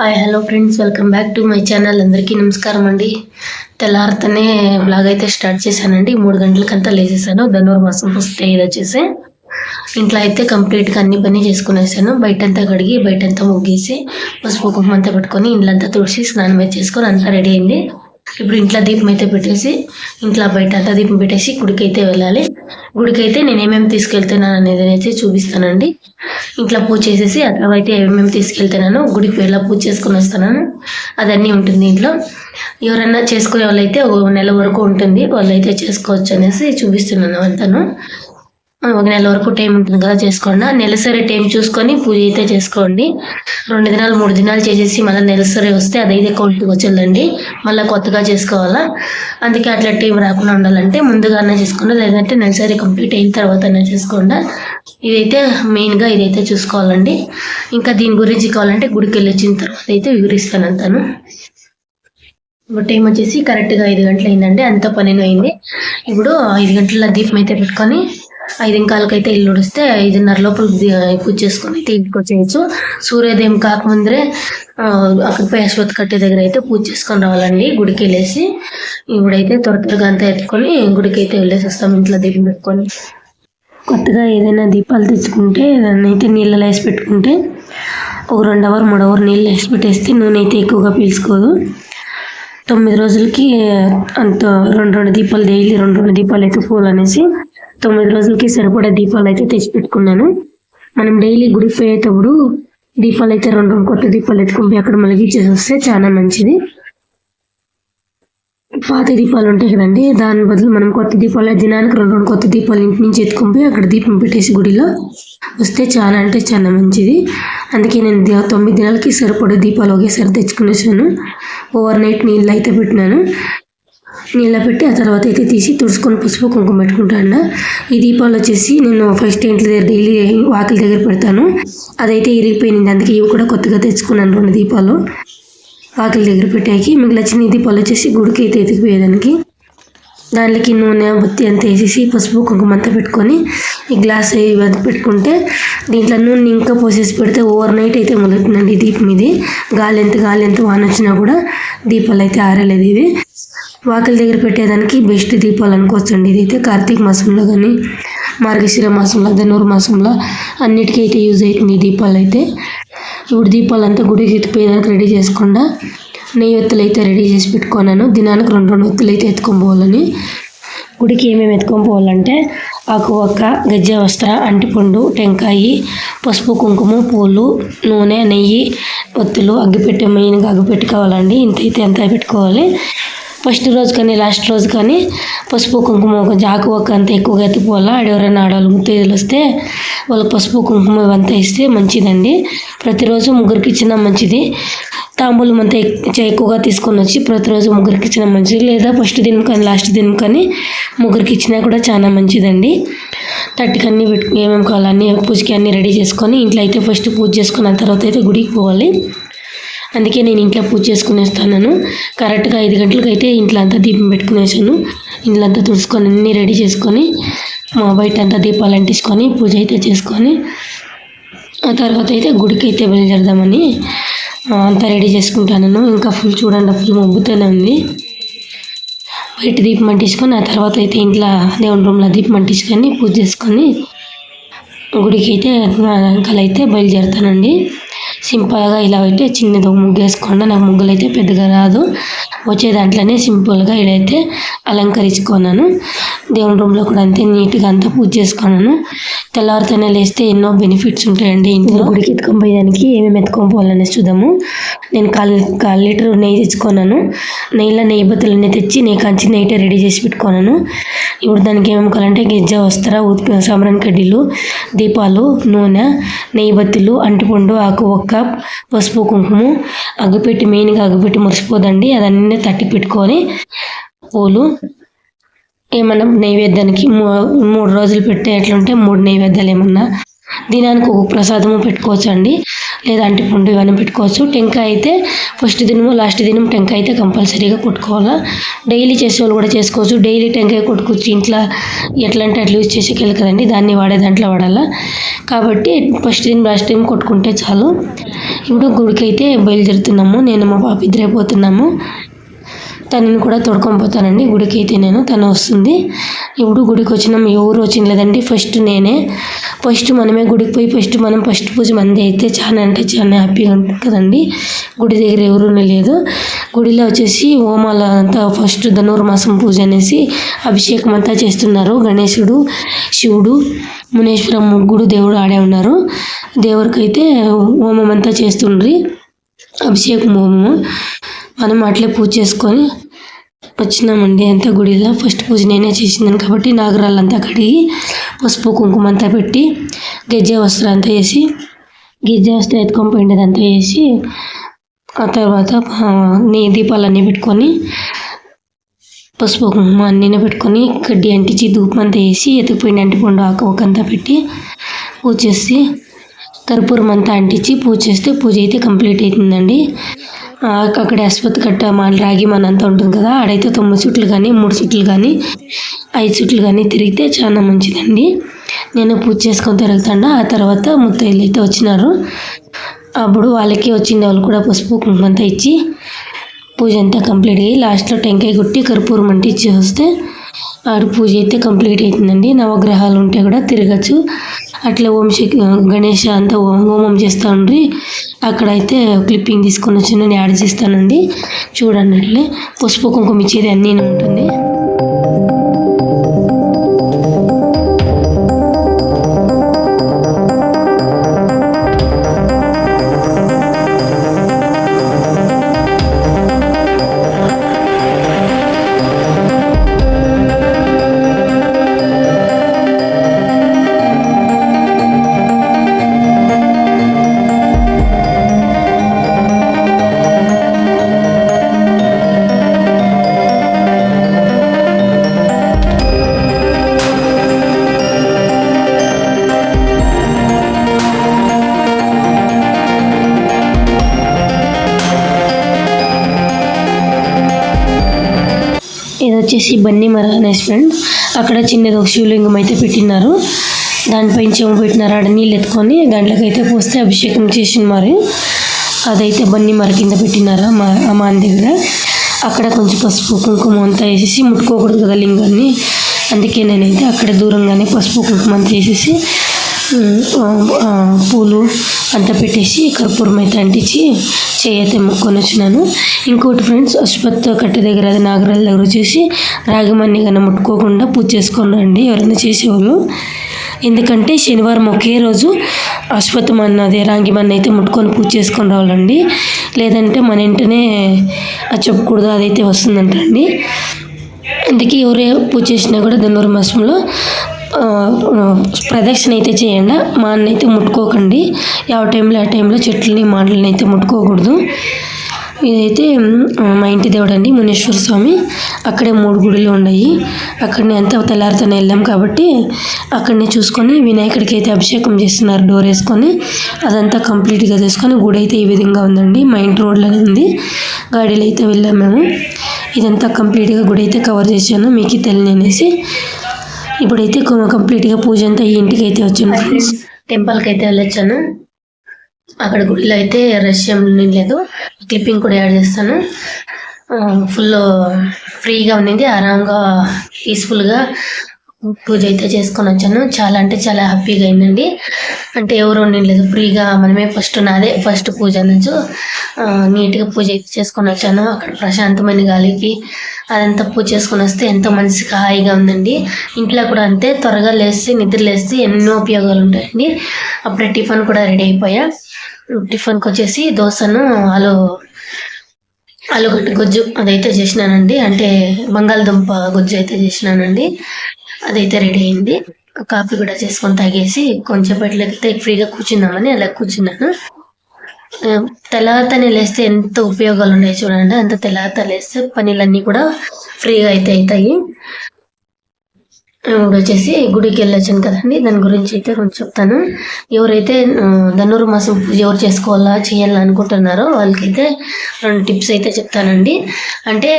Hi hello friends welcome back to my channel అందరికీ నమస్కారం అండి. తెల్లారితోనే బ్లాగ్ అయితే స్టార్ట్ చేశానండి. మూడు గంటలకంతా లేచేసాను ధనుర్మాసం ఫస్ట్ ఇది వచ్చేసి. ఇంట్లో అయితే కంప్లీట్గా అన్ని పని చేసుకునేసాను. బయటంతా కడిగి బయటంతా ముగ్గేసి పసుపు కుంకుమంతా పెట్టుకొని ఇంట్లంతా తుడిచి స్నానం చేసుకొని అంతా రెడీ అయింది. ఇప్పుడు ఇంట్లో దీపం అయితే పెట్టేసి ఇంట్లో బయట అంతా దీపం పెట్టేసి గుడికి అయితే వెళ్ళాలి. గుడికి అయితే నేను ఏమేమి తీసుకెళ్తున్నాను అనేది అయితే చూపిస్తానండి. ఇంట్లో పూజ చేసేసి అట్లా అయితే ఏమేమి తీసుకెళ్తున్నాను గుడికి వెళ్ళి పూజ చేసుకొని వస్తున్నాను. అదన్నీ ఉంటుంది ఇంట్లో. ఎవరన్నా చేసుకునే వాళ్ళైతే ఒక నెల వరకు ఉంటుంది. వాళ్ళైతే చేసుకోవచ్చు అనేసి చూపిస్తున్నాను అంతాను. ఒక నెల వరకు టైం ఉంటుంది కదా చేసుకోండి. నెలసరి టైం చూసుకొని పూజ అయితే చేసుకోండి. రెండు దినాలు మూడు దినాలు చేసేసి మళ్ళీ నెలసరి వస్తే అదైతే కౌంట్కి వచ్చేదండి. మళ్ళీ కొత్తగా చేసుకోవాలా? అందుకే అట్లా టైం రాకుండా ఉండాలంటే ముందుగానే చేసుకోండి లేదంటే నెలసరి కంప్లీట్ అయిన తర్వాతనే చేసుకోండి? ఇదైతే మెయిన్గా ఇదైతే చూసుకోవాలండి. ఇంకా దీని గురించి కావాలంటే గుడికి వెళ్ళి వచ్చిన తర్వాత అయితే వివరిస్తాను అంతాను. ఇప్పుడు టైం వచ్చేసి కరెక్ట్గా ఐదు గంటలు అయిందండి అంత పనినైంది అయింది. ఇప్పుడు ఐదు గంటల దీపం అయితే పెట్టుకొని ఐదు అయితే ఇల్లు ఉడిస్తే ఐదున్నర లోపల పూజ చేసుకొని అయితే ఇంటికి వచ్చేయచ్చు. సూర్యోదయం కాకముందరే అక్కడ పోయి కట్టే దగ్గర అయితే పూజ చేసుకొని రావాలండి గుడికి వెళ్ళేసి. ఇప్పుడైతే త్వర త్వరగా అంతా ఎత్తుకొని గుడికి అయితే వెళ్ళేసి వస్తాం ఇంట్లో దీపం పెట్టుకొని. కొత్తగా ఏదైనా దీపాలు తెచ్చుకుంటే దాన్ని అయితే నీళ్ళలో వేసి పెట్టుకుంటే ఒక రెండు అవర్ మూడు అవర్ నీళ్ళు వేసి పెట్టేస్తే నూనె అయితే ఎక్కువగా పీల్చుకోదు. తొమ్మిది రోజులకి అంత రెండు రెండు దీపాలు డైలీ రెండు రెండు దీపాలు అయితే పూలు అనేసి తొమ్మిది రోజులకి సరిపడా దీపాలు అయితే తెచ్చి పెట్టుకున్నాను మనం డైలీ గుడికి పోయేటప్పుడు దీపాలు అయితే రెండు రెండు కొత్త దీపాలు ఎత్తుకుపోయి అక్కడ మలిగించేసి వస్తే చాలా మంచిది. పాత దీపాలు ఉంటాయి కదండి దాని బదులు మనం కొత్త దీపాలు దినానికి రెండు రెండు కొత్త దీపాలు ఇంటి నుంచి ఎత్తుకొని పోయి అక్కడ దీపం పెట్టేసి గుడిలో వస్తే చాలా అంటే చాలా మంచిది. అందుకే నేను తొమ్మిది దినాలకి సరిపడే దీపాలు ఒకేసారి తెచ్చుకునేసాను. ఓవర్ నైట్ నీళ్ళు అయితే పెట్టినాను. నీళ్ళ పెట్టి ఆ తర్వాత అయితే తీసి తుడుచుకొని పసుపు కుంకుమ పెట్టుకుంటాను ఈ దీపాలు వచ్చేసి నేను ఫస్ట్ ఇంటి దగ్గర డైలీ వాకిల దగ్గర పెడతాను. అదైతే ఇరిగిపోయింది అందుకే ఇవి కూడా కొత్తగా తెచ్చుకున్నాను రెండు దీపాలు. వాకిలి దగ్గర పెట్టాకి మిగిలిన చిన్న దీపాలు వచ్చేసి గుడికి అయితే ఎతికిపోయేదానికి దానికి నూనె బొత్తి అంతా వేసేసి పసుపు కుంకుమ అంతా పెట్టుకొని ఈ గ్లాస్ ఇవంతా పెట్టుకుంటే దీంట్లో నూనె ఇంకా పోసేసి పెడితే ఓవర్ నైట్ అయితే మొదలుతుందండి దీపం ఇది. గాలి ఎంత గాలి ఎంత వాన వచ్చినా కూడా దీపాలు అయితే ఆరలేదు ఇవి. వాకిలి దగ్గర పెట్టేదానికి బెస్ట్ దీపాలు అనుకోవచ్చండి. ఇది అయితే కార్తీక మాసంలో కానీ మార్గశిర మాసంలో ధనుర్ మాసంలో అన్నిటికీ అయితే యూజ్ అవుతుంది ఈ దీపాలు అయితే. గుడి దీపాలు అంతా గుడికి ఎత్తిపోయేదానికి రెడీ చేసుకుండా నెయ్యి ఒత్తులు అయితే రెడీ చేసి పెట్టుకున్నాను. దినానికి రెండు రెండు ఒత్తులు అయితే ఎత్తుకొని పోవాలని. గుడికి ఏమేమి ఎత్తుకొని పోవాలంటే ఆకు ఒక్క గజ్జ వస్త్ర అంటిపండు టెంకాయ పసుపు కుంకుమ పూలు నూనె నెయ్యి ఒత్తులు అగ్గిపెట్టె మెయిన్గా అగ్గిపెట్టుకోవాలండి ఇంత అయితే ఎంత పెట్టుకోవాలి? ఫస్ట్ రోజు కానీ లాస్ట్ రోజు కానీ పసుపు కుంకుమ ఒక జాకు ఒక అంత ఎక్కువగా ఎత్తుకోవాలా ఎవరైనా ఆడవాళ్ళు ముత్తైదులు వస్తే వాళ్ళకి పసుపు కుంకుమ ఇవంతా ఇస్తే మంచిదండి. ప్రతిరోజు ముగ్గురికి ఇచ్చినా మంచిది. తాంబూలం అంతా ఎక్కువగా తీసుకొని వచ్చి ప్రతిరోజు ముగ్గురికి ఇచ్చిన మంచిది. లేదా ఫస్ట్ దినం కానీ లాస్ట్ దినం కానీ ముగ్గురికి ఇచ్చినా కూడా చాలా మంచిదండి. తట్టుకు అన్నీ పెట్టు ఏమేమి కావాలన్నీ పూజకి అన్నీ రెడీ చేసుకొని ఇంట్లో అయితే ఫస్ట్ పూజ చేసుకున్న తర్వాత అయితే గుడికి పోవాలి. అందుకే నేను ఇంట్లో పూజ చేసుకునేస్తాను కరెక్ట్గా ఐదు గంటలకు అయితే ఇంట్లో అంతా దీపం పెట్టుకునేసాను ఇంట్లో అంతా తుడుచుకొని అన్నీ రెడీ చేసుకొని మా బయట అంతా దీపాలు అంటించుకొని పూజ అయితే చేసుకొని ఆ తర్వాత అయితే గుడికి అయితే బయలుదేరదామని అంతా రెడీ చేసుకుంటాను ఇంకా ఫుల్ చూడండి ఫుల్ మబ్బుతోనే ఉంది. బయట దీపం అంటించుకొని ఆ తర్వాత అయితే ఇంట్లో దేవుని రూమ్లో దీపం అంటించుకొని పూజ చేసుకొని గుడికి అయితే అయితే బయలుదేరుతానండి. సింపుల్గా ఇలా అయితే చిన్నది ఒక ముగ్గు వేసుకోండి నాకు ముగ్గులు అయితే పెద్దగా రాదు. వచ్చే దాంట్లోనే సింపుల్గా ఇడైతే అలంకరించుకున్నాను. దేవుని రూమ్లో కూడా అంతే నీట్గా అంతా పూజ చేసుకున్నాను. తెల్లవారితోనే లేస్తే ఎన్నో బెనిఫిట్స్ ఉంటాయండి ఇంట్లో. గుడికి ఎత్తుకొని పోయేదానికి ఏమేమి ఎత్తుకొని పోవాలనేసి చూద్దాము. నేను కాల్ కాల్ లీటర్ నెయ్యి తెచ్చుకున్నాను. నెయ్యిలో నెయ్యి బతులన్నీ తెచ్చి నెయ్యి కంచి నెయ్యి రెడీ చేసి పెట్టుకున్నాను. ఇప్పుడు దానికి ఏమేమి కావాలంటే గిజ్జ వస్త్ర ఉత్ప సాంబ్రాన్ కడ్డీలు దీపాలు నూనె నెయ్యి బత్తులు అంటిపండు ఆకు ఒక్క పసుపు కుంకుమ అగ్గిపెట్టి మెయిన్గా అగ్గిపెట్టి మురిసిపోదండి. అదన్నీ తట్టి పెట్టుకొని పూలు. ఏమన్నా నైవేద్యానికి మూ- మూడు రోజులు పెట్టే ఎట్లుంటే మూడు నైవేద్యాలు ఏమన్నా దినానికి ఒక ప్రసాదము పెట్టుకోవచ్చు అండి లేదా అంటే పండు ఇవన్నీ పెట్టుకోవచ్చు. టెంకాయ అయితే ఫస్ట్ దినము లాస్ట్ దినం టెంకాయ అయితే కంపల్సరీగా కొట్టుకోవాలా. డైలీ చేసేవాళ్ళు కూడా చేసుకోవచ్చు. డైలీ టెంకాయ కొట్టుకోవచ్చు ఇంట్లో ఎట్లా అంటే అట్లా యూజ్ చేసేకెళ్ళి కదండి. దాన్ని వాడే దాంట్లో వాడాలా. కాబట్టి ఫస్ట్ దినం లాస్ట్ దినం కొట్టుకుంటే చాలు. ఇప్పుడు గుడికి అయితే బయలుదేరుతున్నాము. నేను మా పాప ఇద్దరే పోతున్నాము. తనని కూడా తోడుకొని పోతానండి. గుడికి అయితే నేను తను వస్తుంది. ఇప్పుడు గుడికి వచ్చినాం ఎవరు వచ్చింది లేదండి ఫస్ట్ నేనే. ఫస్ట్ మనమే గుడికి పోయి ఫస్ట్ మనం ఫస్ట్ పూజ మంది అయితే చాలా అంటే చాలా హ్యాపీగా ఉంటుంది కదండి. గుడి దగ్గర ఎవరూ లేదు. గుడిలో వచ్చేసి హోమాల అంతా ఫస్ట్ ధనుర్మాసం పూజ అనేసి అభిషేకం అంతా చేస్తున్నారు. గణేశుడు శివుడు మునేశ్వరం ముగ్గురు దేవుడు ఆడే ఉన్నారు. దేవుడికైతే హోమం అంతా చేస్తుండ్రి. అభిషేకం హోమము. మనం అట్లే పూజ చేసుకొని వచ్చినామండి అంతా గుడిలో. ఫస్ట్ పూజ నేనే చేసిందాను కాబట్టి నాగరాళ్ళంతా కడిగి పసుపు కుంకుమ అంతా పెట్టి గెజ్జె వస్త్రం అంతా వేసి గెజ్జె వస్త్రం ఎత్తుకొని పోయిండేదంతా వేసి ఆ తర్వాత నే నీ దీపాలన్నీ పెట్టుకొని పసుపు కుంకుమ అన్నీ పెట్టుకొని కడ్డీ అంటించి ధూపం అంతా వేసి ఎత్తుకుపోయిన అంటిపండు ఆకు ఒకంతా పెట్టి పూజ చేసి కర్పూరం అంతా అంటించి పూజ చేస్తే పూజ అయితే కంప్లీట్ అవుతుందండి అక్కడ అశ్వత్ కట్ట మా రాగి మన అంతా ఉంటుంది కదా ఆడైతే తొమ్మిది చుట్లు కానీ మూడు చుట్లు కానీ ఐదు చుట్లు కానీ తిరిగితే చాలా మంచిదండి. నేను పూజ చేసుకొని తిరుగుతాను ఆ తర్వాత ముత్తైలు అయితే వచ్చినారు. అప్పుడు వాళ్ళకి వచ్చిన వాళ్ళు కూడా పసుపు కుంకుమ అంతా ఇచ్చి పూజ అంతా కంప్లీట్ అయ్యి లాస్ట్లో టెంకాయ కొట్టి కర్పూరం అంటే ఇచ్చి వస్తే ఆరు పూజ అయితే కంప్లీట్ అవుతుందండి నవగ్రహాలు ఉంటే కూడా తిరగచ్చు. అట్లా ఓం శక్ గణేష్ అంతా హోమం చేస్తూ ఉండ్రి అక్కడైతే క్లిప్పింగ్ తీసుకొని వచ్చి నేను యాడ్ చేస్తానండి. చూడండి అట్లే. పసుపు కుంకుమ ఇచ్చేది అన్నీ ఉంటుంది. వచ్చేసి బన్నీ మర అనేసి ఫ్రెండ్ అక్కడ చిన్నది ఒక శివలింగం అయితే పెట్టినారు. దానిపైన చెంబు పెట్టినారు. ఆడ నీళ్ళు ఎత్తుకొని దాంట్లోకి అయితే పోస్తే అభిషేకం చేసిన మరి. అదైతే బన్నీ మర కింద పెట్టినారు మా అమ్మాన్ దగ్గర అక్కడ కొంచెం పసుపు కుంకుమ అంతా వేసేసి ముట్టుకోకూడదు కదా లింగాన్ని. అందుకే నేనైతే అక్కడ దూరంగానే పసుపు కుంకుమ అంతా వేసేసి పూలు అంత పెట్టేసి కర్పూరం అయితే అంటించి చేయి ముక్కొని వచ్చినాను. ఇంకోటి ఫ్రెండ్స్ అశ్వత్ కట్ట దగ్గర అది నాగరాల దగ్గర వచ్చేసి రాగిమన్ని కన్నా ముట్టుకోకుండా పూజ చేసుకొని రండి ఎవరైనా చేసేవాళ్ళు. ఎందుకంటే శనివారం ఒకే రోజు అశ్వత్థమన్న అదే రాగిమన్ని అయితే ముట్టుకొని పూజ చేసుకొని రావాలండి. లేదంటే మన ఇంటనే అది చెప్పకూడదు అదైతే వస్తుందంటండి. అందుకే ఎవరే పూజ చేసినా కూడా ధనుర్మాసంలో ప్రదక్షిణ అయితే చేయండి. మా ముట్టుకోకండి. ಯಾವ టైంలో ఆ టైంలో చెట్లని మాటలని అయితే ముట్టుకోకూడదు. ఇదైతే మా ఇంటి దేవుడు అండి మునేశ్వర స్వామి. అక్కడే మూడు గుడులు ఉన్నాయి. అక్కడనే అంతా తెల్లారితోనే వెళ్ళాం కాబట్టి అక్కడనే చూసుకొని వినాయకుడికి అయితే అభిషేకం చేస్తున్నారు డోర్ వేసుకొని. అదంతా కంప్లీట్గా చేసుకొని గుడి అయితే ఈ విధంగా ఉందండి. మా ఇంటి రోడ్లోనే ఉంది. గాడీలో అయితే వెళ్ళాం మేము. ఇదంతా కంప్లీట్గా గుడి అయితే కవర్ చేశాను. మీకు తెలియని అనేసి ఇప్పుడైతే కంప్లీట్గా పూజ అంతా ఈ ఇంటికి అయితే వచ్చాను ఫ్రెండ్స్. టెంపుల్కి అయితే వెళ్ళొచ్చాను. అక్కడ గుడిలో అయితే రష్ ఏం లేదు. క్లిప్పింగ్ కూడా యాడ్ చేస్తాను. ఫుల్ ఫ్రీగా ఉన్నింది. ఆరాంగా పీస్ఫుల్గా పూజ అయితే చేసుకొని వచ్చాను. చాలా అంటే చాలా హ్యాపీగా అయిందండి. అంటే ఎవరు ఉండలేదు ఫ్రీగా మనమే ఫస్ట్ నాదే ఫస్ట్ పూజ నుంచి నీట్గా పూజ అయితే చేసుకొని వచ్చాను. అక్కడ ప్రశాంతమైన గాలికి అదంతా పూజ చేసుకొని వస్తే ఎంతో మనసుకి హాయిగా ఉందండి. ఇంట్లో కూడా అంతే త్వరగా లేస్తే నిద్ర లేస్తే ఎన్నో ఉపయోగాలు ఉంటాయండి. అప్పుడే టిఫిన్ కూడా రెడీ అయిపోయా. టిఫిన్కి వచ్చేసి దోశను ఆలు ఆలుగడ్డ గుజ్జు అదైతే చేసినానండి. అంటే బంగాళదుంప గుజ్జు అయితే చేసినానండి. అదైతే రెడీ అయింది. కాఫీ కూడా చేసుకొని తాగేసి కొంచెం పెట్లయితే ఫ్రీగా కూర్చుందామని అలా కూర్చున్నాను. ఆ, లేస్తే ఎంత ఉపయోగాలు ఉన్నాయి చూడండి. అంత తెల్లారితో లేస్తే పనులన్నీ కూడా ఫ్రీగా అయితే అవుతాయి. ఇప్పుడు వచ్చేసి గుడికి వెళ్ళొచ్చాను కదండి. దాని గురించి అయితే కొంచెం చెప్తాను. ఎవరైతే ఆ, మాసం పూజ ఎవరు చేసుకోవాలా చేయాలా అనుకుంటున్నారో వాళ్ళకైతే రెండు టిప్స్ అయితే చెప్తానండి. అంటే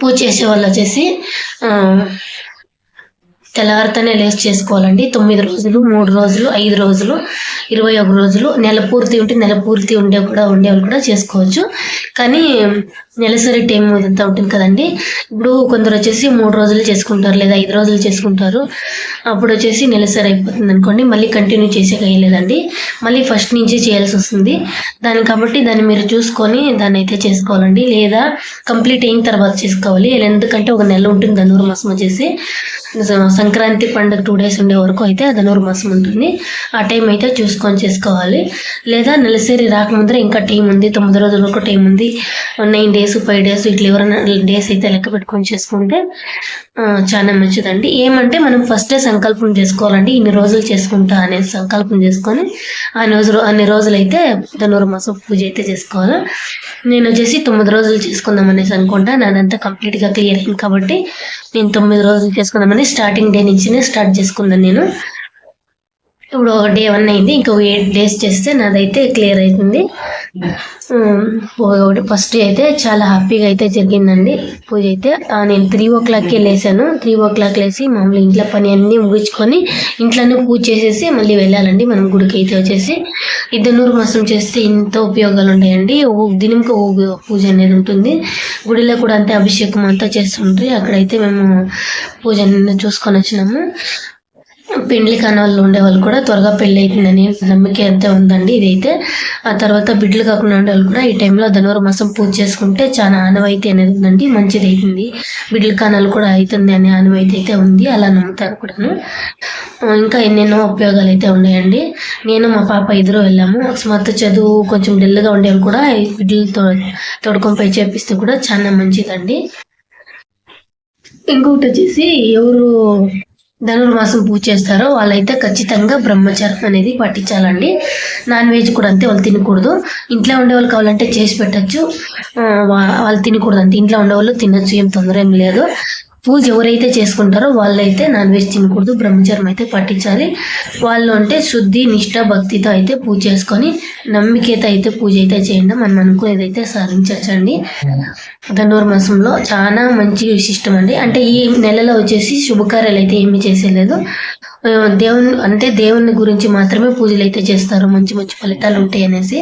పూజ చేసే వాళ్ళు వచ్చేసి తెల్లవారితోనే లేస్ చేసుకోవాలండి. తొమ్మిది రోజులు మూడు రోజులు ఐదు రోజులు ఇరవై ఒక రోజులు. నెల పూర్తి ఉంటే నెల పూర్తి ఉండే కూడా ఉండేవాళ్ళు కూడా చేసుకోవచ్చు. కానీ నెలసరి టైం ఇదంతా ఉంటుంది కదండి. ఇప్పుడు కొందరు వచ్చేసి మూడు రోజులు చేసుకుంటారు లేదా ఐదు రోజులు చేసుకుంటారు. అప్పుడు వచ్చేసి నెలసరి అయిపోతుంది అనుకోండి. మళ్ళీ కంటిన్యూ చేసే మళ్ళీ ఫస్ట్ నుంచి చేయాల్సి వస్తుంది. దాన్ని కాబట్టి దాన్ని మీరు చూసుకొని దాన్ని అయితే చేసుకోవాలండి. లేదా కంప్లీట్ అయిన తర్వాత చేసుకోవాలి. ఎందుకంటే ఒక నెల ఉంటుంది ధనుర్మాసం వచ్చేసి. సంక్రాంతి పండుగ టూ డేస్ ఉండే వరకు అయితే ధనుర్మాసం ఉంటుంది. ఆ టైం అయితే చూసుకొని చేసుకోవాలి. లేదా నెలసరి రాకముందర ఇంకా టైం ఉంది. తొమ్మిది రోజుల వరకు టైం ఉంది. Nine days days five days ఇట్లా ఎవరైనా డేస్ అయితే లెక్క పెట్టుకొని చేసుకుంటే చాలా మంచిదండి. ఏమంటే మనం ఫస్టే సంకల్పం చేసుకోవాలండి. ఇన్ని రోజులు చేసుకుంటా అనే సంకల్పం చేసుకొని ఆ రోజు అన్ని రోజులు అయితే ధనుర్ పూజ అయితే చేసుకోవాలి. నేను వచ్చేసి తొమ్మిది రోజులు చేసుకుందాం అనేసి అనుకుంటా. నాదంతా కంప్లీట్గా క్లియర్ అయింది కాబట్టి నేను తొమ్మిది రోజులు చేసుకుందామని స్టార్టింగ్ డే నుంచినే స్టార్ట్ చేసుకున్నాను నేను. ఇప్పుడు డే వన్ అయింది. ఇంకొక ఎయిట్ డేస్ చేస్తే నాదైతే క్లియర్ అవుతుంది. ఫస్ట్ అయితే చాలా హ్యాపీగా అయితే జరిగిందండి. పూజ అయితే నేను త్రీ ఓ క్లాక్కే లేసాను. త్రీ ఓ క్లాక్ లేసి మామూలు ఇంట్లో పని అన్నీ ముగించుకొని ఇంట్లోనే పూజ చేసేసి మళ్ళీ వెళ్ళాలండి. మనం గుడికి అయితే వచ్చేసి ఇద్దనూరు మాసం చేస్తే ఇంత ఉపయోగాలు ఉంటాయండి. ఓ దినంకి ఒక పూజ అనేది ఉంటుంది. గుడిలో కూడా అంతే అభిషేకం అంతా చేస్తుంటారు అక్కడైతే మేము పూజ చూసుకొని వచ్చినాము. పెండ్లి కాని వాళ్ళు ఉండే వాళ్ళు కూడా త్వరగా పెళ్ళి అవుతుందని నమ్మిక అంతే ఉందండి ఇదైతే. ఆ తర్వాత బిడ్డలు కాకుండా ఉండేవాళ్ళు కూడా ఈ టైంలో ధనుర్ మాసం పూజ చేసుకుంటే చాలా ఆనవాయితీ అనేది ఉందండి మంచిది అవుతుంది బిడ్డల కానాలు కూడా అవుతుంది అనే ఆనవాయితీ అయితే ఉంది అలా నమ్ముతారు కూడాను. ఇంకా ఎన్నెన్నో ఉపయోగాలు అయితే ఉన్నాయండి. నేను మా పాప ఇద్దరు వెళ్ళాము. అకస్మాత్ చదువు కొంచెం డల్గా ఉండేవి కూడా బిడ్డలతో తొడకంపై చేపిస్తే కూడా చాలా మంచిదండి. ఇంకొకటి వచ్చేసి ఎవరు ధనుర్మాసం పూజ చేస్తారో వాళ్ళైతే ఖచ్చితంగా బ్రహ్మచారం అనేది పాటించాలండి. నాన్ వెజ్ కూడా అంతే వాళ్ళు తినకూడదు. ఇంట్లో ఉండే వాళ్ళు కావాలంటే చేసి పెట్టచ్చు. వాళ్ళు తినకూడదు అంతే ఇంట్లో ఉండే వాళ్ళు తినచ్చు ఏం తొందర ఏం లేదు. పూజ ఎవరైతే చేసుకుంటారో వాళ్ళైతే నాన్ వెజ్ తినకూడదు బ్రహ్మచర్యం అయితే పట్టించాలి వాళ్ళు అంటే శుద్ధి నిష్ఠ భక్తితో అయితే పూజ చేసుకొని నమ్మికతో అయితే పూజ అయితే చేయండి. మనం అనుకునేదైతే సాధించవచ్చండి ధనుర్మాసంలో చాలా మంచి విశిష్టం అండి. అంటే ఈ నెలలో వచ్చేసి శుభకార్యాలు అయితే ఏమీ చేసేలేదు. దేవుని అంటే దేవుని గురించి మాత్రమే పూజలు అయితే చేస్తారు. మంచి మంచి ఫలితాలు ఉంటాయి అనేసి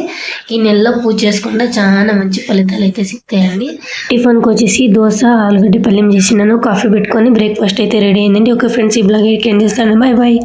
ఈ నెలలో పూజ చేసుకుంటే చాలా మంచి ఫలితాలు అయితే సిక్తాయండి. టిఫిన్కి వచ్చేసి దోశ ఆలుగడ్డ పల్లెం చేసినాను కాఫీ పెట్టుకొని బ్రేక్ఫాస్ట్ అయితే రెడీ అయిందండి. ఓకే ఫ్రెండ్స్ ఈ బ్లాగ్ ఎయిట్ చేస్తాను. Bye bye.